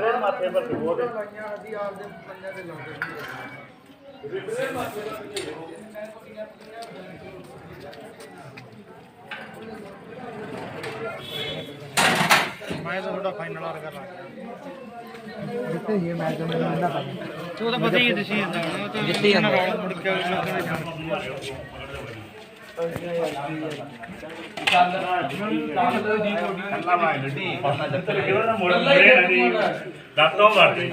Litre ਦੇ ਮਾਥੇ ਪਰ ਦੋ ਦੇ। ਮੈਂ ਤਾਂ ਤੁਹਾਡਾ ਫਾਈਨਲ ਆ ਕਰ ਜਿੱਤੇ ਹੀ ਮੈਚ ਦਾ ਮੈਨੂੰ ਇੰਨਾ ਪਤਾ। ਤੂੰ ਤਾਂ ਪਤਾ ਹੀ ਹੈ ਤੁਸੀਂ ਜਿੱਤੀ। ਰੌਲਾ ਮੁੜ ਕੇ ਲੋਕਾਂ ਨੇ ਮਾਰਦੇ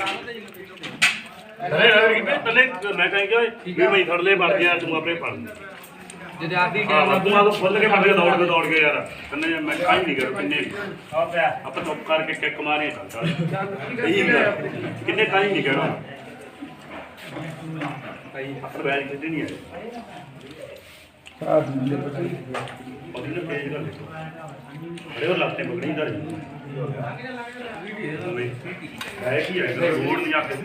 ਅਰੇ ਅਰੇ ਪਹਿਲੇ ਮੈਂ ਕਹਿੰਦਾ ਵੀ ਮੈਂ ਫੜ ਲੈ ਫੜ ਗਿਆ ਤੂੰ ਆਪੇ ਫੜ ਜਦ ਆਦੀ ਹਾਂ ਤੂੰ ਫੁੱਲ ਕੇ ਫੜ ਦੌੜ ਕੇ ਦੌੜ ਕੇ ਯਾਰ ਕੰਨੇ ਮੈਂ ਕਾਈ ਨਹੀਂ ਕਰ ਕਿੰਨੇ ਆ ਪਿਆ ਆਪਾਂ ਚੁੱਪ ਕਰਕੇ ਕਿੱਕ ਮਾਰੇ ਇਹੀ ਹੁੰਦਾ ਕਿੰਨੇ ਕਾਈ ਨਹੀਂ ਕਰਨਾ ਆਪਾਂ ਬੈਲ ਕਿਤੇ ਨਹੀਂ ਆਏ ਉਹਦੀ ਨਾ ਤੇਜ਼ ਕਰ ਦੇਖੋ ਅਰੇ ਉਹ ਲੱਤੇ ਮਗੜੀ ਦਾ ਹੈ ਕੀ ਹੈ ਰੋਡ ਨਹੀਂ ਆਕੇ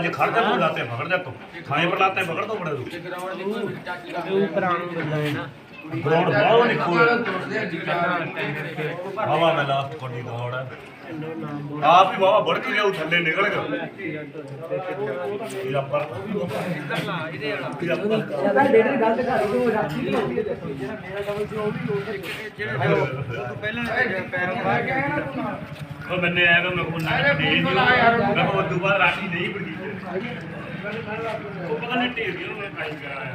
ਜੇ ਖੜ ਜਾ ਤੂੰ ਲਾਤੇ ਜਾ ਤੂੰ ਥਾਏ ਪਰ ਲਾਤੇ ਪਕੜ ਤੋਂ ਬੜੇ ਤੂੰ ਗਰਾਊਂਡ ਬਹੁਤ ਨਿਕੂ ਹਵਾ ਮੈਂ ਲਾਸਟ ਕੋਡੀ ਦੌੜ। ਆਪ ਹੀ ਬਾਬਾ ਵੜ ਕੇ ਗਿਆ ਉਹ ਥੱਲੇ ਨਿਕਲ ਗਿਆ ਇਹ ਆਪਾਂ ਇਹ ਆਪਾਂ ਜ਼ਿਆਦਾ ਲੀਡਰ ਗਲਤ ਕਰ ਰਹੀ ਉਹ ਰਾਖੀ ਨਹੀਂ ਹੁੰਦੀ ਜਿਹੜਾ ਮੇਰਾ ਡਬਲ ਸੀ ਉਹ ਵੀ ਉਹ ਪਹਿਲਾਂ ਪੈਰ ਬਾਹਰ ਗਿਆ ਉਹ ਮੈਨੇ ਆਇਆ ਮੈਂ ਕੋਲ ਨਾ ਦੇ ਦਿਓ ਮੈਂ ਉਹ ਦੁਬਾਰਾ ਰਾਖੀ ਨਹੀਂ ਬੜੀ ਉਹ ਪਤਾ ਨਹੀਂ ਢੇਰ ਦਿਓ ਮੈਂ ਕਾਈ ਕਰਾਇਆ।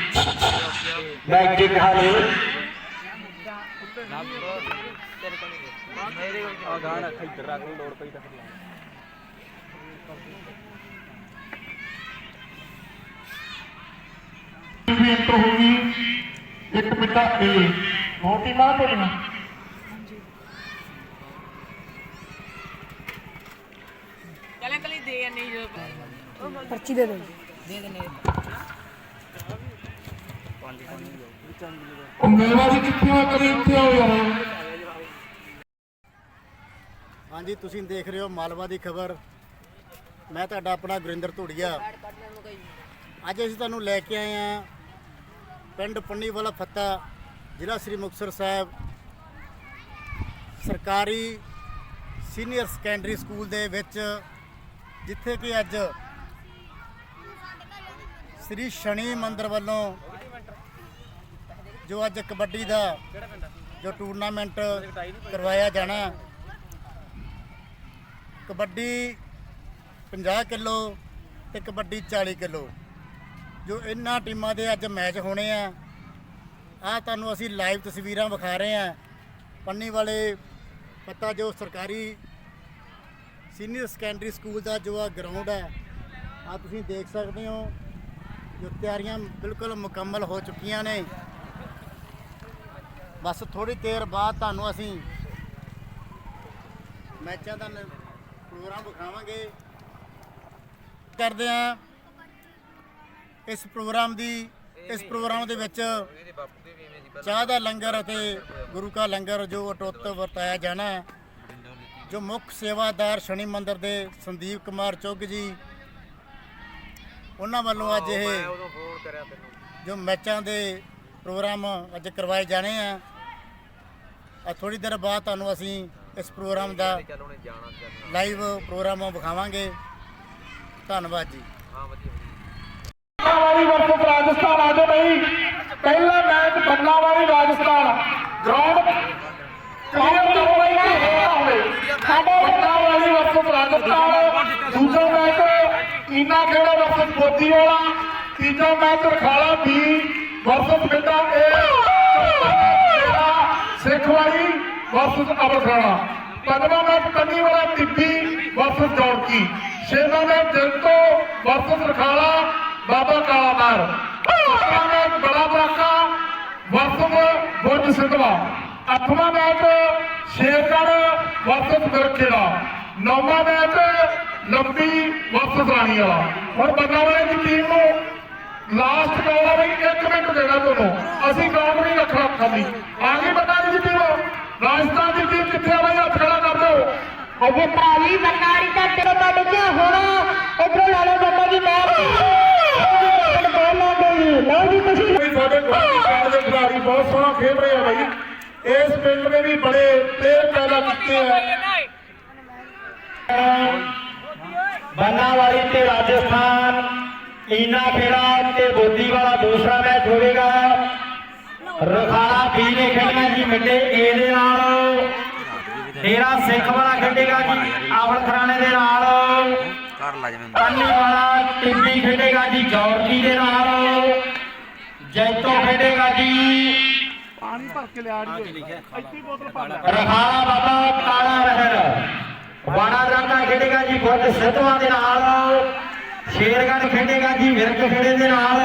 ਫਿਰ ਲਾ ਵੀ ਇੰਟਰ ਹੋਊਗੀ ਇੱਕ ਮਿੰਟਾ ਏ ਮੋਟੀ ਮਾਂ ਬੋਲਣਾ ਚਲੇ ਕਲੀ ਦੇ ਨਹੀਂ ਜੋ। ਪਰਚੀ ਦੇ ਦਿਓ ਉਹ ਮੇਰਾ ਵੀ ਕਿੱਥੇ ਆ ਕਰੀ ਇੱਥੇ ਆਓ ਯਾਰ ਹਾਂਜੀ ਤੁਸੀਂ ਦੇਖ ਰਹੇ ਹੋ ਮਾਲਵਾ ਦੀ ਖਬਰ। ਮੈਂ ਤੁਹਾਡਾ ਆਪਣਾ ਗੁਰਿੰਦਰ ਧੂੜੀਆ। ਅੱਜ ਅਸੀਂ ਤੁਹਾਨੂੰ ਲੈ ਕੇ ਆਏ ਹਾਂ ਪਿੰਡ ਪੰਨੀ ਵਾਲਾ ਫੱਤਾ ਜ਼ਿਲ੍ਹਾ ਸ੍ਰੀ ਮੁਕਤਸਰ ਸਾਹਿਬ। ਸਰਕਾਰੀ ਸੀਨੀਅਰ ਸੈਕੰਡਰੀ ਸਕੂਲ ਦੇ ਵਿੱਚ ਜਿੱਥੇ ਕਿ ਅੱਜ ਸ੍ਰੀ ਸ਼ਨੀ ਮੰਦਿਰ ਵੱਲੋਂ ਜੋ ਅੱਜ ਕਬੱਡੀ ਦਾ ਜੋ ਟੂਰਨਾਮੈਂਟ ਕਰਵਾਇਆ ਜਾਣਾ ਕਬੱਡੀ 50 ਕਿਲੋ ਤੇ ਕਬੱਡੀ 40 ਕਿਲੋ। ਜੋ ਇਹਨਾਂ ਟੀਮਾਂ ਦੇ ਅੱਜ ਮੈਚ ਹੋਣੇ ਆ ਆ ਤੁਹਾਨੂੰ ਅਸੀਂ ਲਾਈਵ ਤਸਵੀਰਾਂ ਵਿਖਾ ਰਹੇ ਆ ਪੰਨੀ ਵਾਲੇ ਪਤਾ ਜੋ ਸਰਕਾਰੀ ਸੀਨੀਅਰ ਸੈਕੰਡਰੀ ਸਕੂਲ ਦਾ ਜੋ ਆ ਗਰਾਊਂਡ ਹੈ ਆ ਤੁਸੀਂ ਦੇਖ ਸਕਦੇ ਹੋ। ਜੋ ਤਿਆਰੀਆਂ ਬਿਲਕੁਲ ਮੁਕੰਮਲ ਹੋ ਚੁੱਕੀਆਂ ਨੇ। ਬਸ ਥੋੜੀ ਦੇਰ ਬਾਅਦ ਤੁਹਾਨੂੰ ਅਸੀਂ ਮੈਚਾਂ ਦਾ ਨ- ਪ੍ਰੋਗਰਾਮ ਵਿਖਾਵਾਂਗੇ। ਕਰਦੇ ਆ ਇਸ ਪ੍ਰੋਗਰਾਮ ਦੀ ਇਸ ਪ੍ਰੋਗਰਾਮ ਦੇ ਵਿੱਚ ਚਾਹ ਦਾ ਲੰਗਰ ਅਤੇ ਗੁਰੂ ਕਾ ਲੰਗਰ ਜੋ ਅਟੁੱਟ ਵਰਤਾਇਆ ਜਾਣਾ ਹੈ। ਜੋ ਮੁੱਖ ਸੇਵਾਦਾਰ ਸ਼ਨੀ ਮੰਦਿਰ ਦੇ ਸੰਦੀਪ ਕੁਮਾਰ ਚੁੱਗ ਜੀ ਉਹਨਾਂ ਵੱਲੋਂ ਅੱਜ ਇਹ ਜੋ ਮੈਚਾਂ ਦੇ ਪ੍ਰੋਗਰਾਮ ਅੱਜ ਕਰਵਾਏ ਜਾਣੇ ਆ ਆ। ਥੋੜੀ ਦੇਰ ਬਾਅਦ ਤੁਹਾਨੂੰ ਅਸੀਂ ਇਸ ਪ੍ਰੋਗਰਾਮ ਦਾ ਲਾਈਵ ਪ੍ਰੋਗਰਾਮ ਵਿਖਾਵਾਂਗੇ। ਧੰਨਵਾਦ ਜੀ। ਵਾਲੀ ਵਰਸਸ ਰਾਜਸਥਾਨ ਆ ਜਾਓ ਬਈ। ਪਹਿਲਾ ਮੈਚ ਬੰਨਾ ਵਾਲੀ ਰਾਜਸਥਾਨ। ਗਰਾਊਂਡ ਕਲੀਅਰ ਕਰੋ ਬਈ ਕਿ ਹੋਣਾ ਹੋਵੇ। ਸਾਡਾ ਬੰਨਾ ਵਾਲੀ ਵਰਸਸ ਰਾਜਸਥਾਨ। ਦੂਜਾ ਮੈਚ ਇਨਾ ਖੇੜਾ ਵਰਸਸ ਬੋਦੀ ਵਾਲਾ ਤੀਜਾ ਮੈਚ ਰਖਾਲਾ ਬੀ ਵਰਸਸ ਪਿੰਡਾ ਏ ਮੇਰਾ ਸਿੱਖ ਅਬਰਖਾਣਾ ਪੰਜਵਾਂ ਮੈਚ ਕੰਨੀ ਵਾਲਾ ਟਿੱਬੀ ਵਰਸਸ ਜੌੜਕੀ। ਛੇਵਾਂ ਮੈਚ ਜੰਤੋ ਵਰਸਸ ਰਖਾਲਾ, ਬਾਬਾ ਕਾਲਾ ਮਾਰ। ਸੱਤਵਾਂ ਮੈਚ ਬੜਾ ਬਰਾਕਾ ਵਰਸਸ ਪੁੱਤ ਸਿੱਧਵਾ। ਅੱਠਵਾਂ ਮੈਚ ਸ਼ੇਰਗੜ੍ਹ ਵਰਸਸ ਗੁਰਕੇ ਨੌਵਾਂ ਮੈਚ ਲੰਬੀ ਵਰਸਸ ਰਾਣੀ ਵਾਲਾ। ਹੁਣ ਬੰਦਾ ਵਾਲੇ ਦੀ ਟੀਮ ਨੂੰ ਲਾਸਟ ਕਾਲ ਆ ਬਈ 1 ਮਿੰਟ ਦੇਣਾ ਤੁਹਾਨੂੰ। ਅਸੀਂ ਗਰਾਊਂਡ ਨਹੀਂ ਰੱਖਣਾ, ਖਾਲੀ। ਆ ਰਾਜਸਥਾਨ ਤਾਂ ਵੀ ਸਾਡੇ ਗੁਰਦਾਸਪੁਰ ਦੇ ਖਿਡਾਰੀ ਬਹੁਤ ਸੋਹਣਾ ਖੇਡ ਰਹੇ ਆ ਬਾਈ। ਇਸ ਪਿੰਡ ਨੇ ਵੀ ਬੜੇ ਪਲੇਅਰ ਪੈਦਾ ਰਖਾਲਾ ਬੀ ਨੇ ਖੇਡਣਾ ਜੀ ਮਿੱਡੇ ਏ ਦੇ ਨਾਲ। ਡੇਰਾ ਸਿੱਖ ਵਾਲਾ ਖੇਡੇਗਾ ਜੀ ਆਵਲ ਖਰਾਣੇ ਦੇ ਨਾਲ। ਕਰ ਲਾ ਜਿਵੇਂ। ਪਾਨੀ ਵਾਲਾ ਟਿੱਬੀ ਖੇਡੇਗਾ ਜੀ ਜੌਰਜੀ ਦੇ ਨਾਲ। ਜੈਤੋ ਖੇਡੇਗਾ ਜੀ। ਰਖਾਲਾ ਬਾਬਾ ਕਾਲਾ ਰਹਿਰ ਵਾੜਾ ਦਰਾਂਗਾ ਖੇਡੇਗਾ ਜੀ ਬੁੱਧ ਸਿੱਧਵਾਂ ਦੇ ਨਾਲ। ਸ਼ੇਰਗੜ੍ਹ ਖੇਡੇਗਾ ਜੀ ਵਿਰਕ ਖੇੜੇ ਦੇ ਨਾਲ।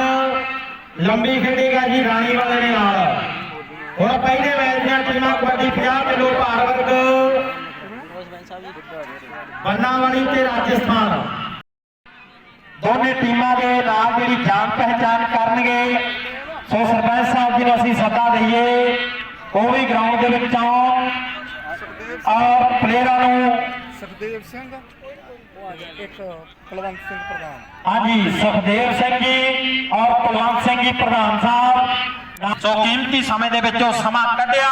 ਲੰਬੀ ਖੇਡੇਗਾ ਜੀ ਰਾਣੀ ਵਾਲੇ ਦੇ ਨਾਲ। ਹੁਣ ਪਹਿਲੇ ਮੈਚ ਦੀਆਂ ਟੀਮਾਂ ਕਬੱਡੀ 50 ਕਿਲੋ ਭਾਰ ਵਰਗ ਬੰਨਾਵਾਲੀ ਤੇ ਰਾਜਸਥਾਨ। ਦੋਨੇ ਟੀਮਾਂ ਦੇ ਨਾਲ ਜਿਹੜੀ ਜਾਣ ਪਹਿਚਾਨ ਕਰਨਗੇ, ਸੋ ਸਰਪੰਚ ਸਾਹਿਬ ਜੀ ਨੂੰ ਅਸੀਂ ਸੱਦਾ ਦਈਏ, ਉਹ ਵੀ ਗਰਾਊਂਡ ਦੇ ਵਿੱਚ ਆਉਣ ਔਰ ਪਲੇਅਰਾਂ ਨੂੰ ਸੁਖਦੇਵ ਸਿੰਘ। ਇੱਕ ਕੁਲਵੰਤ ਸਿੰਘ ਪ੍ਰਧਾਨ। ਹਾਂਜੀ, ਸੁਖਦੇਵ ਸਿੰਘ ਜੀ ਔਰ ਕੁਲਵੰਤ ਸਿੰਘ ਜੀ ਪ੍ਰਧਾਨ ਸਾਹਿਬ। ਸੋ ਕੀਮਤੀ ਸਮੇਂ ਦੇ ਵਿੱਚੋਂ ਸਮਾਂ ਕੱਢਿਆ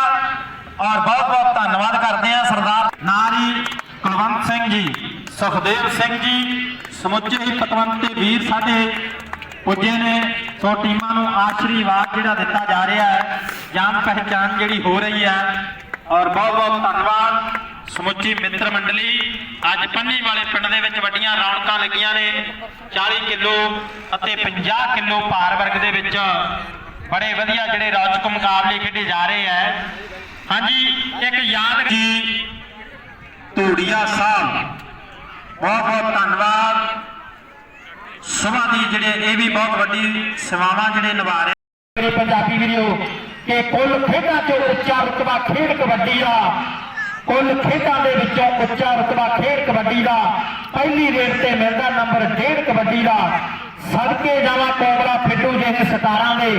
ਔਰ ਬਹੁਤ ਬਹੁਤ ਧੰਨਵਾਦ ਕਰਦੇ ਆ ਸਰਦਾਰ ਨਾਰੀ ਕੁਲਵੰਤ ਸਿੰਘ ਜੀ, ਸੁਖਦੇਵ ਸਿੰਘ ਜੀ, ਸਮੁੱਚੇ ਹੀ ਪਤਵੰਤ ਤੇ ਵੀਰ ਸਾਡੇ ਪੁੱਜੇ ਨੇ। ਸੋ ਟੀਮਾਂ ਨੂੰ ਆਸ਼ੀਰਵਾਦ ਜਿਹੜਾ ਦਿੱਤਾ ਜਾ ਰਿਹਾ ਹੈ ਜਾਣ ਪਹਿਚਾਨ ਜਿਹੜੀ ਹੋ ਰਹੀ ਹੈ। ਔਰ ਬਹੁਤ ਬਹੁਤ ਧੰਨਵਾਦ। ਸਮੁੱਚੀ ਮਿੱਤਰ ਮੰਡਲੀ ਅੱਜ ਪੰਨੀ ਵਾਲੇ ਪਿੰਡ ਦੇ ਵਿੱਚ ਵੱਡੀਆਂ ਰੌਣਕਾਂ ਲੱਗੀਆਂ ਨੇ। 40 ਕਿਲੋ ਅਤੇ 50 ਕਿਲੋ ਭਾਰ ਵਰਗ ਦੇ ਵਿੱਚ ਬੜੇ ਵਧੀਆ ਜਿਹੜੇ ਰੌਚਕ ਮੁਕਾਬਲੇ ਖੇਡੇ ਜਾ ਰਹੇ ਹੈ ਹਾਂਜੀ ਇੱਕ ਯਾਦ ਜੀ ਧੂੜੀਆ ਸਾਹਿਬ ਬਹੁਤ ਬਹੁਤ ਧੰਨਵਾਦ। ਸਭਾ ਦੀ ਜਿਹੜੇ ਇਹ ਵੀ ਬਹੁਤ ਵੱਡੀ ਸੇਵਾਵਾਂ ਜਿਹੜੇ ਨਿਭਾ ਰਹੇ। ਮੇਰੇ ਪੰਜਾਬੀ ਵੀਰੋ ਕਿ ਕੁੱਲ ਖੇਡਾਂ 'ਚੋਂ ਉੱਚਾ ਰੁਤਬਾ ਖੇਡ ਕਬੱਡੀ ਦਾ ਕੁੱਲ ਖੇਡਾਂ ਦੇ ਵਿੱਚੋਂ ਉੱਚਾ ਰੁਤਬਾ ਖੇਡ ਕਬੱਡੀ ਦਾ ਪਹਿਲੀ ਰੇਟ ਤੇ ਮਿਲਦਾ ਨੰਬਰ ਡੇਢ ਕਬੱਡੀ ਦਾ। ਸਦਕੇ ਜਾਵਾਂ ਕੋਬਰਾ ਫਿੱਟੂ ਜਿਹੇ ਸਤਾਰਾਂ ਦੇ,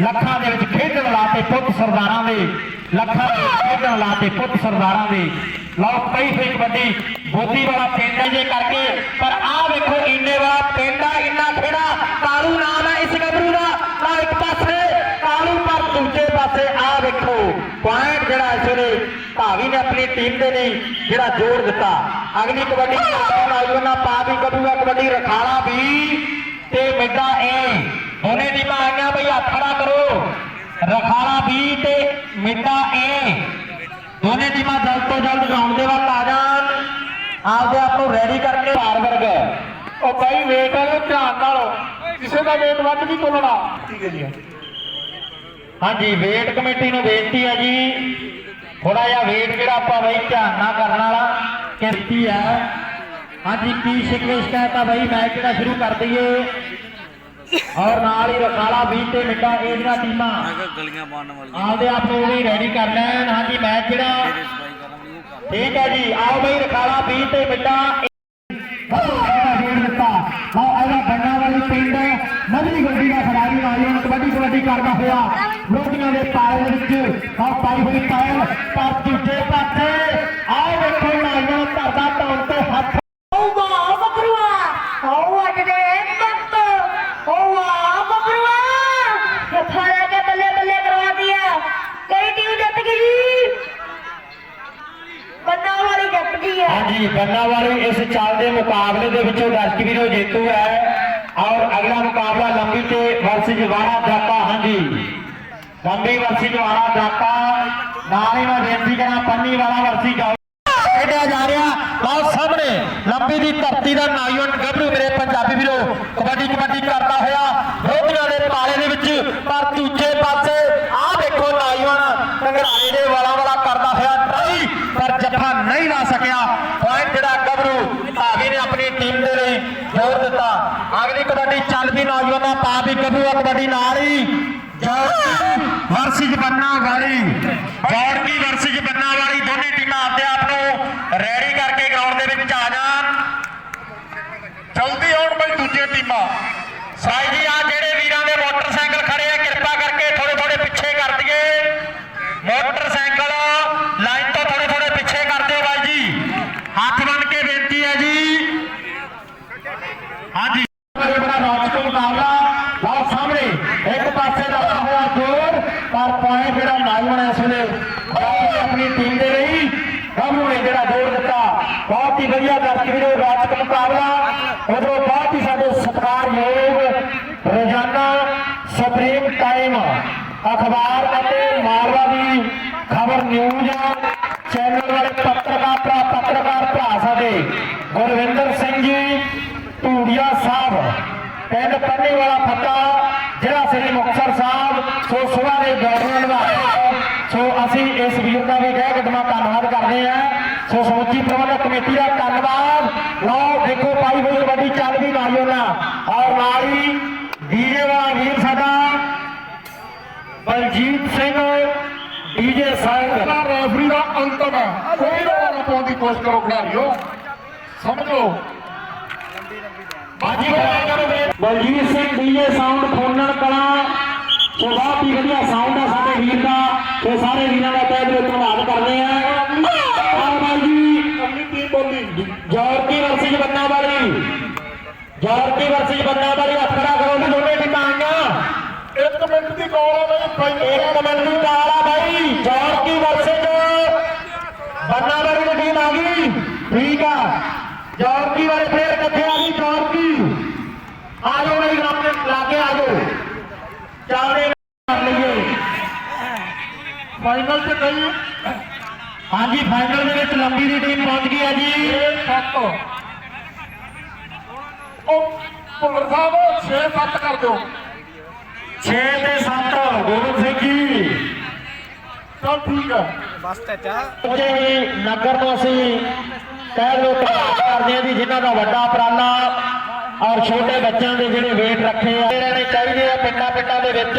ਲੱਖਾਂ ਦੇ ਵਿੱਚ ਖੇਡਣ ਲਾਤੇ ਪੁੱਤ ਸਰਦਾਰਾਂ ਦੇ, ਲੱਖਾਂ ਦੇ ਖੇਡਣ ਲਾਤੇ ਪੁੱਤ ਸਰਦਾਰਾਂ ਦੇ। ਲਓ ਪਈ ਹੋਈ ਕਬੱਡੀ, ਬੋਦੀ ਵਾਲਾ ਪਿੰਡ ਜੇ ਕਰਕੇ, ਪਰ ਆਹ ਵੇਖੋ ਇੰਨੇ ਵਾਲਾ ਪਿੰਡ ਇੰਨਾ ਖੇੜਾ, ਕਾਲੂ ਨਾਮ ਹੈ ਇਸ ਗੱਭਰੂ ਦਾ। ਨਾ ਇੱਕ ਪਾਸੇ, ਕਾਲੂ ਪਰ ਦੂਜੇ ਪਾਸੇ, ਆਹ ਵੇਖੋ, ਪੁਆਇੰਟ ਭਾਵੀ ਨੇ ਆਪਣੀ ਟੀਮ ਦੇ ਲਈ ਜਿਹੜਾ ਜੋੜ ਦਿੱਤਾ। ਅਗਲੀ ਕਬੱਡੀ ਨੌਜਵਾਨਾਂ ਪਾ ਵੀ ਕੱਢੂਗਾ ਕਬੱਡੀ ਰਖਾਲਾ ਵੀ ਤੇ ਮਿੱਡਾ ਏ ਦੋਨੇ ਟੀਮਾਂ ਆਈਆਂ ਬਈ ਹੱਥ ਖੜਾ ਕਰੋ। ਰਖਾਲਾ ਵੀ ਤੇ ਮਿੱਡਾ ਏ ਦੋਨੇ ਟੀਮਾਂ ਜਲਦ ਤੋਂ ਜਲਦ ਗਰਾਊਂਡ ਦੇ ਵੱਲ ਆ ਜਾਣ। ਆਪਦੇ ਆਪ ਨੂੰ ਰੈਡੀ ਕਰਕੇ ਭਾਰ ਵਰਗ ਉਹ ਬਾਈ ਵੇਟ ਵਾਲੇ ਧਿਆਨ ਨਾਲ। ਕਿਸੇ ਦਾ ਵੇਟ ਵੱਧ ਨਹੀਂ ਤੋਲਣਾ ਠੀਕ ਹੈ ਜੀ। ਹਾਂਜੀ ਵੇਟ ਕਮੇਟੀ ਨੂੰ ਬੇਨਤੀ ਹੈ ਜੀ ਥੋੜਾ ਜਿਹਾ ਵੇਟ ਜਿਹੜਾ ਆਪਾਂ ਬਈ ਧਿਆਨ ਨਾਲ ਕਰਨ ਵਾਲਾ ਕਿਰਤੀ ਹੈ ਹਾਂਜੀ ਕੀ ਸ਼ਿਕਵੇ ਸ਼ਿਕਾਇਤ ਆ ਬਈ? ਮੈਚ ਜਿਹੜਾ ਸ਼ੁਰੂ ਕਰ ਦਈਏ। ਔਰ ਨਾਲ ਹੀ ਰਖਾਲਾ 20 ਤੇ ਮਿੰਟਾਂ ਇਹ ਦੀਆਂ ਟੀਮਾਂ ਗਲੀਆਂ ਬਣਨ ਵਾਲੀਆਂ। ਆਪਦੇ ਆਪ ਨੂੰ ਵੀ ਰੈਡੀ ਕਰ ਲੈਣ। ਹਾਂਜੀ ਮੈਚ ਜਿਹੜਾ ਠੀਕ ਹੈ ਜੀ। ਆਓ ਬਈ ਰਖਾਲਾ 20 ਤੇ ਮਿੰਟਾਂ ਜੋੜ ਦਿੱਤਾ ਲਓ ਇਹਦਾ ਬੰਨਾ ਵਾਲੀ ਪਿੰਡ ਮਧਲੀ ਗੱਡੀ ਦਾ ਖਿਡਾਰੀ ਨੌਜਵਾਨ ਕਬੱਡੀ ਕਬੱਡੀ ਕਰਦਾ ਹੋਇਆ ਲੋਟੀਆਂ ਦੇ ਪਾਏ ਵਿੱਚ। ਆ ਪਾਈ ਹੋਈ ਪਾਇਲ ਪਰ ਦੂਜੇ ਪਾਸੇ ਆਹ ਵੇਖੋ ਨੌਜਵਾਨ ਧਰਦਾ ਧੌਣ ਤੇ ਹੱਥ। ਵਾਹ ਬੱਕਰੂਆ ਓ ਅੱਜ ਦੇ ਬੱਤ ਵਾਹ ਬੱਕਰੂਆ ਹੱਥਾਂ ਲੈ ਕੇ ਬੱਲੇ ਬੱਲੇ ਕਰਵਾ ਦਿਆ ਕਈ ਟੀਮ ਜਿੱਤ ਗਈ? ਬੰਨਾ ਵਾਲੀ ਜਿੱਤ ਗਈ ਹੈ। ਹਾਂਜੀ ਬੰਨਾ ਵਾਲੀ ਇਸ ਚੱਲਦੇ ਮੁਕਾਬਲੇ ਦੇ ਵਿੱਚੋਂ ਦਰਸ਼ਕ ਵੀਰੋ ਜੇਤੂ ਹੈ। ਔਰ ਅਗਲਾ ਮੁਕਾਬਲਾ ਲੰਬੀ ਤੇ ਵਰਸੀ ਜਵਾਨਾ ਜਾਪਾ, ਹਾਂਜੀ। ਲੰਬੀ ਵਰਸੀ ਜਵਾਨਾ ਜਾਪਾ, ਨਾਲ ਹੀ ਮੈਂ ਬੇਨਤੀ ਕਰਾਂ, ਪੰਨੀ ਵਾਲਾ ਵਰਸੀ ਜਾਓ। ਖੇਡਿਆ ਜਾ ਰਿਹਾ, ਲਓ ਸਾਹਮਣੇ, ਲੰਬੀ ਦੀ ਧਰਤੀ ਦਾ ਨੌਜਵਾਨ ਗੱਭਰੂ ਮੇਰੇ ਪੰਜਾਬੀ ਵੀਰੋ, ਕਬੱਡੀ ਕਬੱਡੀ ਕਰਦਾ ਹੋਇਆ ਵਿਰੋਧੀਆਂ ਦੇ ਪਾਲੇ ਦੇ ਵਿੱਚ ਪਰ ਦੂਜੇ ਪਾਸੇ ਆਹ ਦੇਖੋ ਨੌਜਵਾਨ ਕੰਗਰਾਲੇ ਦੇ ਵਾਲਾ ਵਾਲਾ ਕਰਦਾ ਹੋਇਆ ਟਰਾਈ ਪਰ ਜੱਫਾ ਨਹੀਂ ਲਾ ਸਕਿਆ ਪੁਆਇੰਟ ਜਿਹੜਾ ਗੱਭਰੂ ਧਾਗੇ ਨੇ ਆਪਣੀ ਟੀਮ ਦੇ ਲਈ ਜੋਰ ਦਿੱਤਾ ਅਗਲੀ ਕਬੱਡੀ ਚੱਲ ਵੀ ਨੌਜਵਾਨਾਂ ਪਾ ਵੀ ਗੱਭਰੂ ਆ ਕਬੱਡੀ ਨਾਲ ਹੀ ਵਰਸਿਜ ਬੰਨਾ ਵਾਲੀ ਜੌੜਕੀ ਵਰਸਿਜ ਬੰਨਾ ਵਾਲੀ ਦੋਨੇ ਟੀਮਾਂ ਆਪਦੇ ਆਪ ਨੂੰ ਰੈਡੀ ਕਰਕੇ ਗਰਾਊਂਡ ਦੇ ਵਿੱਚ ਆ ਜਾਣ। ਜਲਦੀ ਆਉਣ ਬਈ ਦੂਜੇ ਟੀਮਾਂ। ਸਾਈ ਜੀ ਆ ਜਿਹੜੇ ਵੀਰਾਂ ਦੇ ਮੋਟਰਸਾਈਕਲ ਖੜੇ ਆ ਕਿਰਪਾ ਕਰਕੇ ਥੋੜੇ ਥੋੜੇ ਪਿੱਛੇ ਕਰ ਦਈਏ ਮੋਟਰਸਾਈਕਲ ਲਾਈਨ ਤੋਂ ਥੋੜੇ ਥੋੜੇ ਪਿੱਛੇ ਕਰ ਦਿਓ ਬਾਈ ਜੀ ਹੱਥ ਬਣ ਕੇ ਬੇਨਤੀ ਹੈ ਜੀ ਹਾਂਜੀ ਬੜਾ ਬੜਾ ਰਾਜਕੋ ਮੁਕਾਬਲਾ ਬਹੁਤ ਸਾਹਮਣੇ ਇੱਕ ਪਾਸੇ ਲੱਗਾ ਹੋਇਆ ਜੋਰ ਪਰ ਪੁਆਇੰਟ ਜਿਹੜਾ ਨਾਈਵਨ ਇਸ ਵੇਲੇ ਆਪਣੀ ਆਪਣੀ ਟੀਮ ਦੇ ਲਈ ਗੱਭਰੂ ਨੇ ਜਿਹੜਾ ਜੋਰ ਦਿੱਤਾ ਬਹੁਤ ਹੀ ਵਧੀਆ ਦਰਸ਼ਕ ਵੀਰੋ ਰਾਜਕ ਮੁਕਾਬਲਾ ਉਧਰੋਂ ਬਹੁਤ ਹੀ ਸਾਡੇ ਸਤਿਕਾਰਯੋਗ ਰੋਜ਼ਾਨਾ ਸੁਪਰੀਮ ਟਾਈਮ ਅਖਬਾਰ ਅਤੇ ਮਾਲਵਾ ਦੀ ਖਬਰ ਨਿਊਜ਼ ਚੈਨਲ ਵਾਲੇ ਪੱਤਰਕਾਰ ਭਰਾ ਪੱਤਰਕਾਰ ਭਰਾ ਸਾਡੇ ਗੁਰਵਿੰਦਰ ਸਿੰਘ ਜੀ ਧੂੜੀਆ ਸਾਹਿਬ ਪੰਨੀ ਵਾਲਾ ਫੱਤਾ ਜ਼ਿਲ੍ਹਾ ਸ੍ਰੀ ਮੁਕਤਸਰ ਸਾਹਿਬ ਸੋ ਸੁਬਾ ਦੇ ਗਵਰਨਰ ਨਿਭਾਏ ਸੋ ਅਸੀਂ ਇਸ ਵੀਰ ਦਾ ਵੀ ਗਹਿ ਕਦਮਾ ਧੰਨਵਾਦ ਕਰਦੇ ਹਾਂ। ਸੋ ਸਮੁੱਚੀ ਪ੍ਰਬੰਧਕ ਕਮੇਟੀ ਦਾ ਧੰਨਵਾਦ। ਲਓ ਦੇਖੋ ਪਾਈ ਹੋਈ ਕਬੱਡੀ ਚੱਲ ਵੀ ਮਾਰਿਓ ਨਾ ਔਰ ਨਾਲ ਹੀ ਡੀਜੇ ਵਾਲਾ ਵੀਰ ਸਾਡਾ ਬਲਜੀਤ ਸਿੰਘ ਡੀਜੇ ਸਿੰਘ ਦਾ ਰੈਫਰੀ ਦਾ ਅੰਤਮ ਹੈ। ਕੋਈ ਨਾ ਪਾਉਣ ਦੀ ਕੋਸ਼ਿਸ਼ ਕਰੋ ਖਿਡਾਰੀਓ। ਸਮਝੋ ਬਾਜੀ ਬਲਜੀਤ ਸਿੰਘ ਡੀਜੇ ਸਾਊਂਡ ਫੋਨਣ ਕਲਾ। ਸੋ ਬਹੁਤ ਹੀ ਵਧੀਆ ਸਾਊਂਡ ਆ ਸਾਡੇ ਵੀਰ ਦਾ। ਤੇ ਸਾਰੇ ਵੀਰਾਂ ਦਾ ਤਹਿ ਦਿਲੋਂ ਧੰਨਵਾਦ ਕਰਦੇ ਆ। ਬਾਈ ਜੀ ਅਗਲੀ ਟੀਮ ਬੋਲੀ ਜੌਰਕੀ ਵਰਸੀ ਬੰਨਾ ਵਾਲੀ ਜੌਰਕੀ ਵਰਸੀ ਬੰਨਾ ਵਾਲੀ ਹੱਥ ਖੜਾ ਕਰੋ ਜੀ ਦੋਨੇ ਟੀਮਾਂ ਆਈਆਂ ਇੱਕ ਮਿੰਟ ਦੀ ਕਾਲ ਆ ਬਈ ਫਾਈਨਲ ਇੱਕ ਮਿੰਟ ਦੀ ਕਾਲ ਆ ਬਾਈ ਜੌਰਕੀ ਵਰਸੀ ਬੰਨਾ ਵਾਲੀ ਦੀ ਟੀਮ ਆ ਗਈ। ਠੀਕ ਆ। ਜੌਰਕੀ ਵਾਲੇ ਫੇਰ ਕਿੱਥੇ ਆ ਗਈ ਜੌਰਕੀ ਆ ਜਾਓ ਮੇਰੀ ਗਰਾਊਂਡ ਦੇ ਲਾਗੇ ਆ ਜਾਓ ਚੱਲਦੇ ਕਰ ਲਈਏ ਫਾਈਨਲ 'ਚ ਗਈ। ਹਾਂਜੀ ਫਾਈਨਲ ਦੇ ਵਿੱਚ ਲੰਬੀ ਦੀ ਟੀਮ ਪਹੁੰਚ ਗਈ ਹੈ ਜੀ। 7 ਉਹ ਭੁੱਲਰ ਸਾਹਿਬ 6-7 ਕਰ ਦਿਓ। 6 ਤੇ 7 ਗੋਬਿੰਦ ਸਿੰਘ ਜੀ। ਚਲ ਠੀਕ ਹੈ। ਉਹਦੇ ਨਗਰ ਨੂੰ ਅਸੀਂ ਕਹਿ ਲੋ ਕਰਦੇ ਹਾਂ ਜੀ ਜਿਨ੍ਹਾਂ ਦਾ ਵੱਡਾ ਉਪਰਾਲਾ ਔਰ ਛੋਟੇ ਬੱਚਿਆਂ ਦੇ ਜਿਹੜੇ ਵੇਟ ਰੱਖੇ ਆ। ਰਹਿਣੇ ਚਾਹੀਦੇ ਆ ਪਿੰਡਾਂ ਪਿੰਡਾਂ ਦੇ ਵਿੱਚ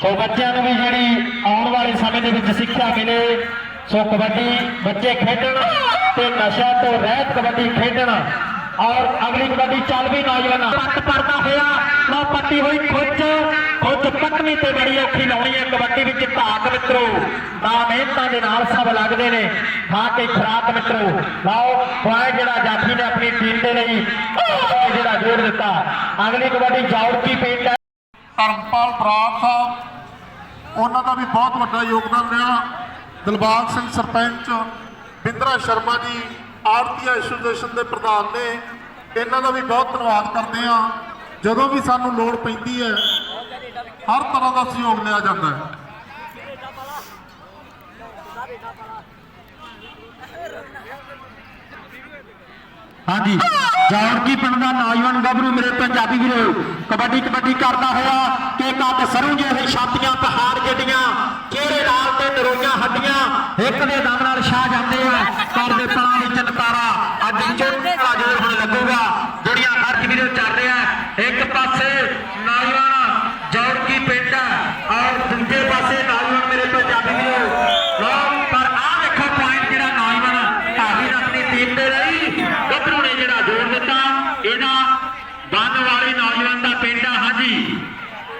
ਸੋ ਬੱਚਿਆਂ ਨੂੰ ਵੀ ਜਿਹੜੀ ਆਉਣ ਵਾਲੇ ਸਮੇਂ ਦੇ ਵਿੱਚ ਸਿੱਖਿਆ ਮਿਲੇ, ਸੋ ਕਬੱਡੀ ਬੱਚੇ ਖੇਡਣ ਤੇ ਨਸ਼ਾ ਤੋਂ ਰਹਿਤ ਕਬੱਡੀ ਖੇਡਣ। ਔਰ ਅਗਲੀ ਕਬੱਡੀ ਚੱਲ ਵੀ ਨੌਜਵਾਨਾਂ ਪੱਟ ਪੜਦਾ ਹੋਇਆ ਲੋ ਪੱਟੀ ਹੋਈ ਖੁੱਚ ਖੁੱਚ ਪੱਕਣੀ ਤੇ ਬੜੀ ਔਖੀ ਲਾਉਣੀ ਹੈ ਕਬੱਡੀ ਵਿੱਚ ਧਾਕ ਮਿੱਤਰੋ। ਨਾ ਮਿਹਨਤਾਂ ਦੇ ਨਾਲ ਸਭ ਲੱਗਦੇ ਨੇ, ਖਾ ਕੇ ਖਰਾਕ ਮਿੱਤਰੋ। ਲਓ ਪੁਆਇੰਟ ਜਿਹੜਾ ਜਾਫੀ ਨੇ ਆਪਣੀ ਟੀਮ ਦੇ ਲਈ ਜਿਹੜਾ ਜੋੜ ਦਿੱਤਾ। ਅਗਲੀ ਕਬੱਡੀ ਜੌੜਕੀ ਪਿੰਡ ਹੈ। ਧਰਮਪਾਲ ਬਰਾੜ ਸਾਹਿਬ, ਉਹਨਾਂ ਦਾ ਵੀ ਬਹੁਤ ਵੱਡਾ ਯੋਗਦਾਨ ਰਿਹਾ। ਦਿਲਬਾਗ ਸਿੰਘ ਸਰਪੰਚ, ਬਿੰਦਰਾ ਸ਼ਰਮਾ ਜੀ ਆਰਤੀ ਐਸੋਸੀਏਸ਼ਨ ਦੇ ਪ੍ਰਧਾਨ ਨੇ, ਇਹਨਾਂ ਦਾ ਵੀ ਬਹੁਤ ਧੰਨਵਾਦ ਕਰਦੇ ਆ ਜਦੋਂ ਵੀ ਸਾਨੂੰ ਲੋੜ ਪੈਂਦੀ ਹੈ, ਹਰ ਤਰ੍ਹਾਂ ਦਾ ਸਹਿਯੋਗ ਲਿਆ ਜਾਂਦਾ ਹੈ। ਹਾਂਜੀ। ਜੌੜਕੀ ਪਿੰਡ ਦਾ ਨੌਜਵਾਨ ਗੱਭਰੂ ਮੇਰੇ ਪੰਜਾਬੀ ਵੀਰੋ, ਕਬੱਡੀ ਕਬੱਡੀ ਕਰਦਾ ਹੋਇਆ ਕਿ ਕੱਦ ਸਰੂ ਜਿਹੇ ਛਾਤੀਆਂ, ਪਹਾੜ ਜਿਹੜੀਆਂ ਚਿਹਰੇ ਨਾਲ ਤੇ ਨਰੋਈਆਂ ਹੱਡੀਆਂ, ਇੱਕ ਦੇ ਦਮ ਨਾਲ ਛਾ ਜਾਂਦੇ ਆ ਪਰ ਦੇ ਪਲਾਂ ਵਿੱਚ ਨਕਾਰਾ, ਅੱਜ ਚੋਟੀ ਵਾਲਾ ਜੋਰ ਹੁਣ ਲੱਗੂਗਾ ਜਿਹੜੀਆਂ ਖਰਚ ਵੀਰੋ ਚੱਲ ਰਿਹਾ ਇੱਕ ਪਾਸੇ ਨੌਜਵਾਨ ਜੌੜਕੀ ਪਿੰਡ ਹੈ ਔਰ ਦੂਜੇ ਪਾਸੇ ਨੌਜਵਾਨ ਮੇਰੇ ਪੰਜਾਬੀ ਵੀਰੋ ਲਓ ਪਰ ਆਹ ਦੇਖੋ ਪੁਆਇੰਟ ਜਿਹੜਾ ਨੌਜਵਾਨ ਢਾਬੀ ਆਪਣੀ ਟੀਮ ਦੇ ਲਈ ਗੱਭਰੂ ਨੇ ਜਿਹੜਾ ਜੋੜ ਦਿੱਤਾ ਇਹਦਾ ਬੰਨ ਵਾਲੇ ਨੌਜਵਾਨ ਦਾ ਪਿੰਡ ਆ ਹਾਂਜੀ